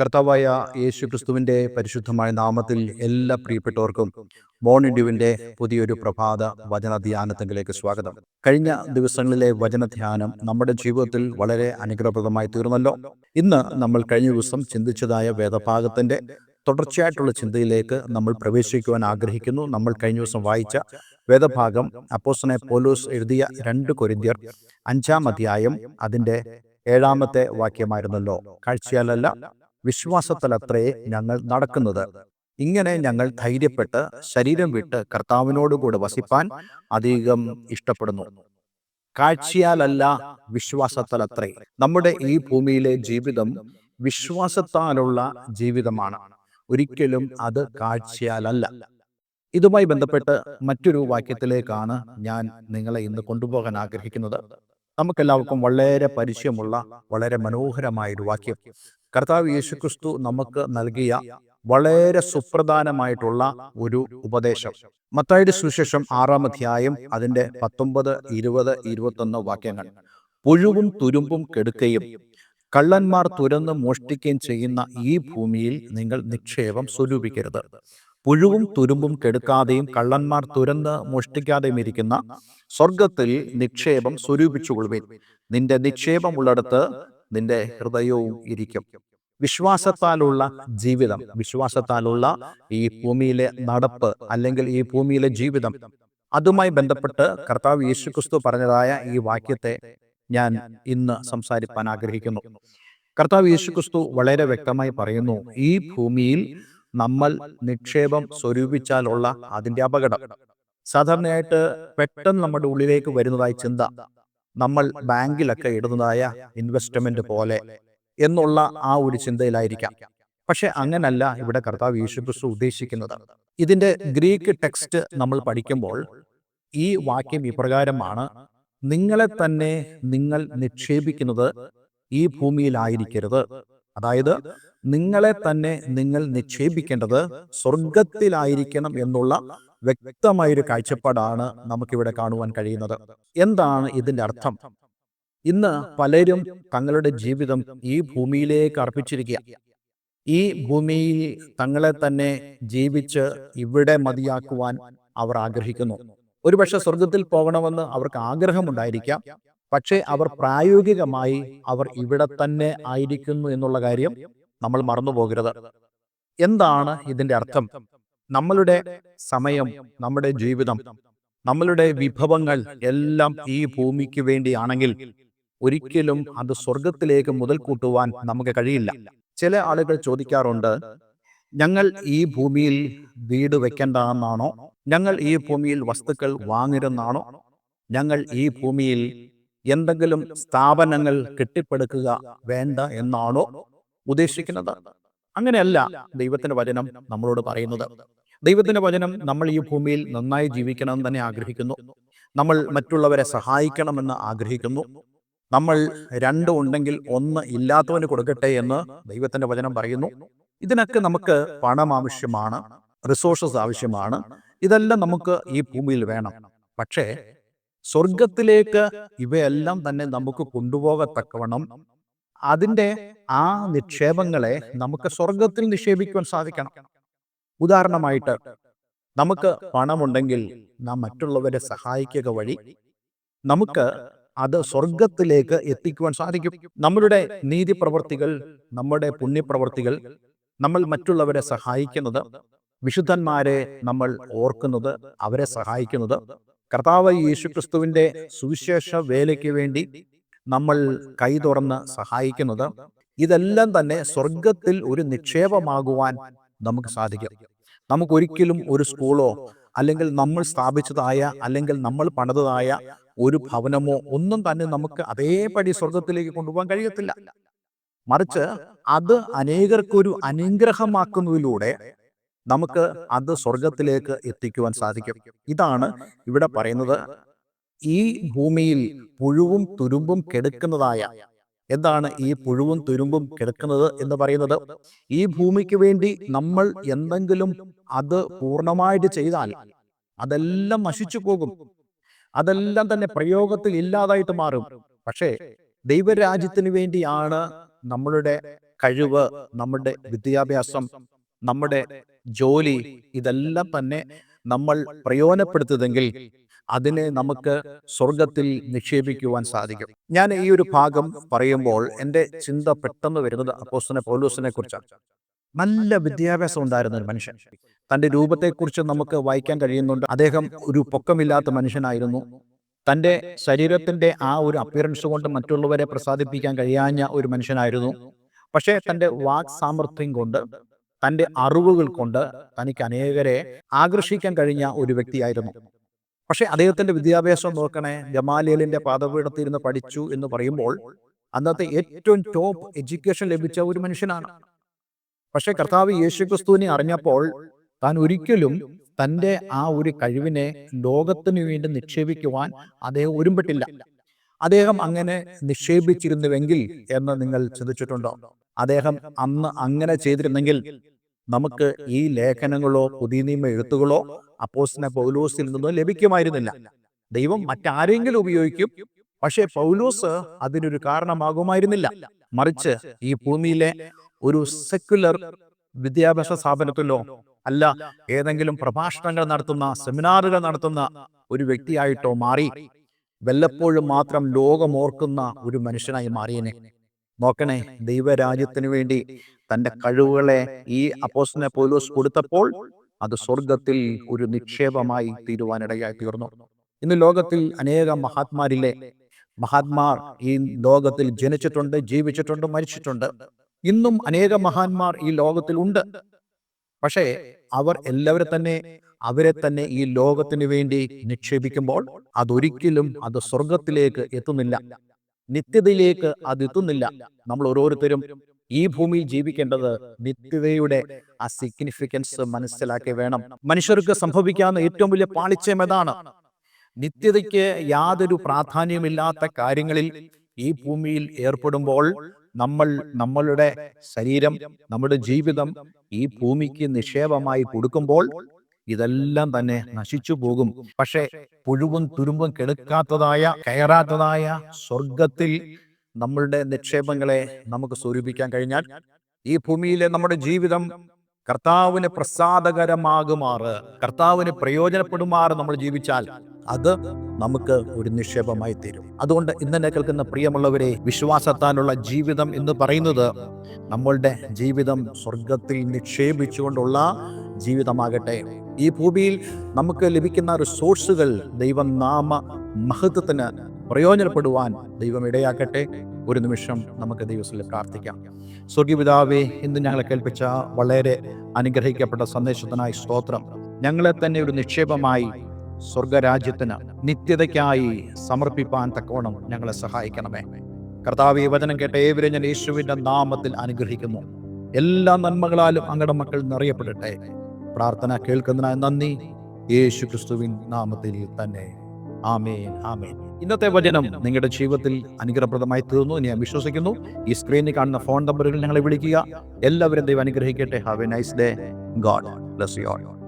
കർത്താവായ യേശു ക്രിസ്തുവിന്റെ പരിശുദ്ധമായ നാമത്തിൽ എല്ലാ പ്രിയപ്പെട്ടവർക്കും മോർണിംഗ് പുതിയൊരു പ്രഭാത വചന ധ്യാനത്തിലേക്ക് സ്വാഗതം. കഴിഞ്ഞ ദിവസങ്ങളിലെ വചന ധ്യാനം നമ്മുടെ ജീവിതത്തിൽ വളരെ അനുഗ്രഹപ്രദമായി തീർന്നല്ലോ. ഇന്ന് നമ്മൾ കഴിഞ്ഞ ദിവസം ചിന്തിച്ചതായ വേദഭാഗത്തിന്റെ തുടർച്ചയായിട്ടുള്ള ചിന്തയിലേക്ക് നമ്മൾ പ്രവേശിക്കുവാൻ ആഗ്രഹിക്കുന്നു. നമ്മൾ കഴിഞ്ഞ ദിവസം വായിച്ച വേദഭാഗം അപ്പോസനെ പോലൂസ് എഴുതിയ രണ്ട് കൊരിന്ത്യർ അഞ്ചാം അധ്യായം അതിന്റെ ഏഴാമത്തെ വാക്യമായിരുന്നല്ലോ. കാഴ്ചയാലല്ല വിശ്വാസത്തിലത്രേ ഞങ്ങൾ നടക്കുന്നത്. ഇങ്ങനെ ഞങ്ങൾ ധൈര്യപ്പെട്ട് ശരീരം വിട്ട് കർത്താവിനോടുകൂടെ വസിപ്പാൻ അധികം ഇഷ്ടപ്പെടുന്നു. കാഴ്ചയാലല്ല വിശ്വാസത്താലത്രേ. നമ്മുടെ ഈ ഭൂമിയിലെ ജീവിതം വിശ്വാസത്താലുള്ള ജീവിതമാണ്. ഒരിക്കലും അത് കാഴ്ചയാലല്ല. ഇതുമായി ബന്ധപ്പെട്ട് മറ്റൊരു വാക്യത്തിലേക്കാണ് ഞാൻ നിങ്ങളെ ഇന്ന് കൊണ്ടുപോകാൻ ആഗ്രഹിക്കുന്നത്. നമുക്കെല്ലാവർക്കും വളരെ പരിചയമുള്ള വളരെ മനോഹരമായ ഒരു വാക്യം. കർത്താവ് യേശുക്രിസ്തു നമുക്ക് നൽകിയ വളരെ സുപ്രധാനമായിട്ടുള്ള ഒരു ഉപദേശം. മത്തായുടെ സുശേഷം ആറാം അധ്യായം അതിന്റെ പത്തൊമ്പത് ഇരുപത് ഇരുപത്തൊന്ന് വാക്യങ്ങൾ. പുഴുവും തുരുമ്പും കെടുക്കുകയും കള്ളന്മാർ തുരന്ന് മോഷ്ടിക്കുകയും ചെയ്യുന്ന ഈ ഭൂമിയിൽ നിങ്ങൾ നിക്ഷേപം സ്വരൂപിക്കരുത്. പുഴുവും തുരുമ്പും കെടുക്കാതെയും കള്ളന്മാർ തുരന്ന് മോഷ്ടിക്കാതെയും ഇരിക്കുന്ന സ്വർഗത്തിൽ നിക്ഷേപം സ്വരൂപിച്ചുകൊള്ളുവിൻ. നിന്റെ നിക്ഷേപമുള്ളിടത്ത് നിന്റെ ഹൃദയവും ഇരിക്കും. വിശ്വാസത്താലുള്ള ജീവിതം. വിശ്വാസത്താലുള്ള ഈ ഭൂമിയിലെ നടപ്പ് അല്ലെങ്കിൽ ഈ ഭൂമിയിലെ ജീവിതം. അതുമായി ബന്ധപ്പെട്ട് കർത്താവ് യേശുക്രിസ്തു പറഞ്ഞതായ ഈ വാക്യത്തെ ഞാൻ ഇന്ന് സംസാരിപ്പാൻ ആഗ്രഹിക്കുന്നു. കർത്താവ് യേശുക്രിസ്തു വളരെ വ്യക്തമായി പറയുന്നു ഈ ഭൂമിയിൽ നമ്മൾ നിക്ഷേപം സ്വരൂപിച്ചാലുള്ള അതിന്റെ അപകടം. സാധാരണയായിട്ട് പെട്ടെന്ന് നമ്മുടെ ഉള്ളിലേക്ക് വരുന്നതായ ചിന്ത നമ്മൾ ബാങ്കിലൊക്കെ ഇടുന്നതായ ഇൻവെസ്റ്റ്മെന്റ് പോലെ എന്നുള്ള ആ ഒരു ചിന്തയിലായിരിക്കാം. പക്ഷെ അങ്ങനല്ല ഇവിടെ കർത്താവ് യേശുക്രിസ്തു ഉദ്ദേശിക്കുന്നത്. ഇതിന്റെ ഗ്രീക്ക് ടെക്സ്റ്റ് നമ്മൾ പഠിക്കുമ്പോൾ ഈ വാക്യം ഇപ്രകാരമാണ് നിങ്ങളെ തന്നെ നിങ്ങൾ നിക്ഷേപിക്കുന്നത് ഈ ഭൂമിയിലായിരിക്കരുത് അതായത് നിങ്ങളെ തന്നെ നിങ്ങൾ നിക്ഷേപിക്കേണ്ടത് സ്വർഗത്തിലായിരിക്കണം എന്നുള്ള വ്യക്തമായൊരു കാഴ്ചപ്പാടാണ് നമുക്കിവിടെ കാണുവാൻ കഴിയുന്നത്. എന്താണ് ഇതിന്റെ അർത്ഥം? ഇന്ന് പലരും തങ്ങളുടെ ജീവിതം ഈ ഭൂമിയിലേക്ക് അർപ്പിച്ചിരിക്കുക. ഈ ഭൂമിയിൽ തങ്ങളെ തന്നെ ജീവിച്ച് ഇവിടെ മതിയാക്കുവാൻ അവർ ആഗ്രഹിക്കുന്നു. ഒരുപക്ഷെ സ്വർഗത്തിൽ പോകണമെന്ന് അവർക്ക് ആഗ്രഹമുണ്ടായിരിക്കാം. പക്ഷേ അവർ പ്രായോഗികമായി അവർ ഇവിടെ തന്നെ ആയിരിക്കുന്നു എന്നുള്ള കാര്യം നമ്മൾ മറന്നുപോകരുത്. എന്താണ് ഇതിന്റെ അർത്ഥം? നമ്മളുടെ സമയം നമ്മുടെ ജീവിതം നമ്മളുടെ വിഭവങ്ങൾ എല്ലാം ഈ ഭൂമിക്ക് വേണ്ടിയാണെങ്കിൽ ഒരിക്കലും അത് സ്വർഗത്തിലേക്ക് മുതൽ കൂട്ടുവാൻ നമുക്ക് കഴിയില്ല. ചില ആളുകൾ ചോദിക്കാറുണ്ട് ഞങ്ങൾ ഈ ഭൂമിയിൽ വീട് വെക്കേണ്ടതെന്നാണോ ഞങ്ങൾ ഈ ഭൂമിയിൽ വസ്തുക്കൾ വാങ്ങരുതെന്നാണോ ഞങ്ങൾ ഈ ഭൂമിയിൽ എന്തെങ്കിലും സ്ഥാപനങ്ങൾ കെട്ടിപ്പടുക്കുക വേണ്ട എന്നാണോ ഉദ്ദേശിക്കുന്നത്? അങ്ങനെയല്ല ദൈവത്തിന്റെ വചനം നമ്മളോട് പറയുന്നത്. ദൈവത്തിന്റെ വചനം നമ്മൾ ഈ ഭൂമിയിൽ നന്നായി ജീവിക്കണമെന്ന് തന്നെ ആഗ്രഹിക്കുന്നു. നമ്മൾ മറ്റുള്ളവരെ സഹായിക്കണമെന്ന് ആഗ്രഹിക്കുന്നു. നമ്മൾ രണ്ടും ഉണ്ടെങ്കിൽ ഒന്ന് ഇല്ലാത്തവന് കൊടുക്കട്ടെ എന്ന് ദൈവത്തിന്റെ വചനം പറയുന്നു. ഇതിനൊക്കെ നമുക്ക് പണം ആവശ്യമാണ് റിസോഴ്സസ് ആവശ്യമാണ്. ഇതെല്ലാം നമുക്ക് ഈ ഭൂമിയിൽ വേണം. പക്ഷേ സ്വർഗത്തിലേക്ക് ഇവയെല്ലാം തന്നെ നമുക്ക് കൊണ്ടുപോകത്തക്കവണ്ണം അതിന്റെ ആ നിക്ഷേപങ്ങളെ നമുക്ക് സ്വർഗത്തിൽ നിക്ഷേപിക്കുവാൻ സാധിക്കണം. ഉദാഹരണമായിട്ട് നമുക്ക് പണമുണ്ടെങ്കിൽ നാം മറ്റുള്ളവരെ സഹായിക്കുക വഴി നമുക്ക് അത് സ്വർഗത്തിലേക്ക് എത്തിക്കുവാൻ സാധിക്കും. നമ്മളുടെ നീതി പ്രവർത്തികൾ നമ്മുടെ പുണ്യപ്രവർത്തികൾ നമ്മൾ മറ്റുള്ളവരെ സഹായിക്കുന്നത് വിശുദ്ധന്മാരെ നമ്മൾ ഓർക്കുന്നത് അവരെ സഹായിക്കുന്നത് കർത്താവ് യേശുക്രിസ്തുവിന്റെ സുവിശേഷ വേലയ്ക്ക് വേണ്ടി നമ്മൾ കൈ തുറന്ന് സഹായിക്കുന്നത് ഇതെല്ലാം തന്നെ സ്വർഗത്തിൽ ഒരു നിക്ഷേപമാകുവാൻ നമുക്ക് സാധിക്കും. നമുക്കൊരിക്കലും ഒരു സ്കൂളോ അല്ലെങ്കിൽ നമ്മൾ സ്ഥാപിച്ചതായ അല്ലെങ്കിൽ നമ്മൾ പണിതതായ ഒരു ഭവനമോ ഒന്നും തന്നെ നമുക്ക് അതേപടി സ്വർഗത്തിലേക്ക് കൊണ്ടുപോകാൻ കഴിയത്തില്ല. മറിച്ച് അത് അനേകർക്കൊരു അനുഗ്രഹമാക്കുന്നതിലൂടെ നമുക്ക് അത് സ്വർഗത്തിലേക്ക് എത്തിക്കുവാൻ സാധിക്കും. ഇതാണ് ഇവിടെ പറയുന്നത് ഈ ഭൂമിയിൽ പുഴുവും തുരുമ്പും കെടുക്കുന്നതായ എന്താണ് ഈ പുഴുവും തുരുമ്പും കിടക്കുന്നത് എന്ന് പറയുന്നത് ഈ ഭൂമിക്ക് വേണ്ടി നമ്മൾ എന്തെങ്കിലും അത് പൂർണമായിട്ട് ചെയ്താൽ അതെല്ലാം നശിച്ചു പോകും. അതെല്ലാം തന്നെ പ്രയോഗത്തിൽ ഇല്ലാതായിട്ട് മാറും. പക്ഷേ ദൈവരാജ്യത്തിന് വേണ്ടിയാണ് നമ്മളുടെ കഴിവ് നമ്മുടെ വിദ്യാഭ്യാസം നമ്മുടെ ജോലി ഇതെല്ലാം തന്നെ നമ്മൾ പ്രയോജനപ്പെടുത്തുതെങ്കിൽ അതിനെ നമുക്ക് സ്വർഗത്തിൽ നിക്ഷേപിക്കുവാൻ സാധിക്കും. ഞാൻ ഈ ഒരു ഭാഗം പറയുമ്പോൾ എന്റെ ചിന്ത പെട്ടെന്ന് വരുന്നത് അപ്പോസ്തലനെ പൗലോസിനെ കുറിച്ചാണ്. നല്ല വിദ്യാഭ്യാസം ഉണ്ടായിരുന്ന ഒരു മനുഷ്യൻ. തന്റെ രൂപത്തെക്കുറിച്ച് നമുക്ക് വായിക്കാൻ കഴിയുന്നുണ്ട്. അദ്ദേഹം ഒരു പൊക്കമില്ലാത്ത മനുഷ്യനായിരുന്നു. തന്റെ ശരീരത്തിന്റെ ആ ഒരു അപ്പിയറൻസ് കൊണ്ട് മറ്റുള്ളവരെ പ്രസാദിപ്പിക്കാൻ കഴിയാഞ്ഞ ഒരു മനുഷ്യനായിരുന്നു. പക്ഷേ തന്റെ വാക് സാമർഥ്യം കൊണ്ട് തന്റെ അറിവുകൾ കൊണ്ട് തനിക്ക് അനേകരെ ആകർഷിക്കാൻ കഴിഞ്ഞ ഒരു വ്യക്തിയായിരുന്നു. പക്ഷേ അദ്ദേഹത്തിന്റെ വിദ്യാഭ്യാസം നോക്കണേ ജമാലിയലിന്റെ പാദപീഠത്തിൽ ഇരുന്ന് പഠിച്ചു എന്ന് പറയുമ്പോൾ അന്നത്തെ ഏറ്റവും ടോപ്പ് എഡ്യൂക്കേഷൻ ലഭിച്ച ഒരു മനുഷ്യനാണ്. പക്ഷേ കർത്താവ് യേശുക്രിസ്തുവിനെ അറിഞ്ഞപ്പോൾ താൻ ഒരിക്കലും തന്റെ ആ ഒരു കഴിവിനെ ലോകത്തിന് വേണ്ടി നിക്ഷേപിക്കുവാൻ അദ്ദേഹം ഒരുമ്പെട്ടില്ല. അദ്ദേഹം അങ്ങനെ നിക്ഷേപിച്ചിരുന്നുവെങ്കിൽ എന്ന് നിങ്ങൾ ചിന്തിച്ചിട്ടുണ്ടോ? അദ്ദേഹം അന്ന് അങ്ങനെ ചെയ്തിരുന്നെങ്കിൽ നമുക്ക് ഈ ലേഖനങ്ങളോ പുതിയ നിയമ എഴുത്തുകളോ അപ്പോസ്തല പൗലോസിൽ നിന്നോ ലഭിക്കുമായിരുന്നില്ല. ദൈവം മറ്റാരെങ്കിലും ഉപയോഗിക്കും. പക്ഷേ പൗലോസ് അതിനൊരു കാരണമാകുമായിരുന്നില്ല. മറിച്ച് ഈ ഭൂമിയിലെ ഒരു സെക്യുലർ വിദ്യാഭ്യാസ സ്ഥാപനത്തിലോ അല്ല ഏതെങ്കിലും പ്രഭാഷണങ്ങൾ നടത്തുന്ന സെമിനാറുകൾ നടത്തുന്ന ഒരു വ്യക്തിയായിട്ടോ മാറി വല്ലപ്പോഴും മാത്രം ലോകമോർക്കുന്ന ഒരു മനുഷ്യനായി മാറിയനെ. നോക്കണേ ദൈവരാജ്യത്തിന് വേണ്ടി തന്റെ കഴിവുകളെ ഈ അപ്പോസിനെ പോലൂസ് കൊടുത്തപ്പോൾ അത് സ്വർഗത്തിൽ ഒരു നിക്ഷേപമായി തീരുവാനിടയായി തീർന്നു. ഇന്ന് ലോകത്തിൽ അനേകം മഹാത്മാരിലെ മഹാത്മാർ ഈ ലോകത്തിൽ ജനിച്ചിട്ടുണ്ട് ജീവിച്ചിട്ടുണ്ട് മരിച്ചിട്ടുണ്ട്. ഇന്നും അനേക മഹാന്മാർ ഈ ലോകത്തിൽ ഉണ്ട് പക്ഷേ അവർ എല്ലാവരെ തന്നെ അവരെ തന്നെ ഈ ലോകത്തിന് വേണ്ടി നിക്ഷേപിക്കുമ്പോൾ അതൊരിക്കലും അത് സ്വർഗത്തിലേക്ക് എത്തുന്നില്ല. നിത്യതയിലേക്ക് അത് എത്തുന്നില്ല. നമ്മൾ ഓരോരുത്തരും ഈ ഭൂമിയിൽ ജീവിക്കേണ്ടത് നിത്യതയുടെ ആ സിഗ്നിഫിക്കൻസ് മനസ്സിലാക്കി വേണം. മനുഷ്യർക്ക് സംഭവിക്കാവുന്ന ഏറ്റവും വലിയ പാളിച്ചയം ഏതാണ്? നിത്യതയ്ക്ക് യാതൊരു പ്രാധാന്യമില്ലാത്ത കാര്യങ്ങളിൽ ഈ ഭൂമിയിൽ ഏർപ്പെടുമ്പോൾ നമ്മൾ നമ്മളുടെ ശരീരം നമ്മുടെ ജീവിതം ഈ ഭൂമിക്ക് നിക്ഷേപമായി കൊടുക്കുമ്പോൾ ഇതെല്ലാം തന്നെ നശിച്ചു പോകും. പക്ഷേ പുഴുവും തുരുമ്പും കെടുക്കാത്തതായ കയറാത്തതായ സ്വർഗത്തിൽ നമ്മളുടെ നിക്ഷേപങ്ങളെ നമുക്ക് സ്വരൂപിക്കാൻ കഴിഞ്ഞാൽ ഈ ഭൂമിയിലെ നമ്മുടെ ജീവിതം കർത്താവിന് പ്രസാദകരമാകുമാറ്. കർത്താവിന് പ്രയോജനപ്പെടുമാറ് നമ്മൾ ജീവിച്ചാൽ അത് നമുക്ക് ഒരു നിക്ഷേപമായി തീരും. അതുകൊണ്ട് ഇന്നെ കേൾക്കുന്ന പ്രിയമുള്ളവരെ വിശ്വാസത്താനുള്ള ജീവിതം എന്ന് പറയുന്നത് നമ്മളുടെ ജീവിതം സ്വർഗത്തിൽ നിക്ഷേപിച്ചുകൊണ്ടുള്ള ജീവിതമാകട്ടെ. ഈ ഭൂമിയിൽ നമുക്ക് ലഭിക്കുന്ന റിസോഴ്സുകൾ ദൈവനാമ മഹത്വത്തിന് പ്രയോജനപ്പെടുവാൻ ദൈവം ഇടയാക്കട്ടെ. ഒരു നിമിഷം നമുക്ക് ദൈവത്തിൽ പ്രാർത്ഥിക്കാം. സ്വർഗീപിതാവേ ഇന്ന് ഞങ്ങളെ കേൾപ്പിച്ച വളരെ അനുഗ്രഹിക്കപ്പെട്ട സന്ദേശത്തിനായി സ്തോത്രം. ഞങ്ങളെ തന്നെ ഒരു നിക്ഷേപമായി സ്വർഗരാജ്യത്തിന് നിത്യതയ്ക്കായി സമർപ്പിപ്പാൻ തക്കവണ്ണം ഞങ്ങളെ സഹായിക്കണമേ. കർത്താവ് ഈ വചനം കേട്ട ഏവരും ഞാൻ യേശുവിന്റെ നാമത്തിൽ അനുഗ്രഹിക്കുന്നു. എല്ലാ നന്മകളാലും അങ്ങയുടെ മക്കൾ നിറയപ്പെടട്ടെ. പ്രാർത്ഥന കേൾക്കുന്നതിനായി നന്ദി. യേശു ക്രിസ്തുവിൻ നാമത്തിൽ തന്നെ. ആമേൻ ആമേൻ. ഇന്നത്തെ വചനം നിങ്ങളുടെ ജീവിതത്തിൽ അനുഗ്രഹപ്രദമായി തീർന്നു ഞാൻ വിശ്വസിക്കുന്നു. ഈ സ്ക്രീനിൽ കാണുന്ന ഫോൺ നമ്പറുകൾ ഞങ്ങളെ വിളിക്കുക. എല്ലാവരും ദൈവം അനുഗ്രഹിക്കട്ടെ. Have a nice day God bless you all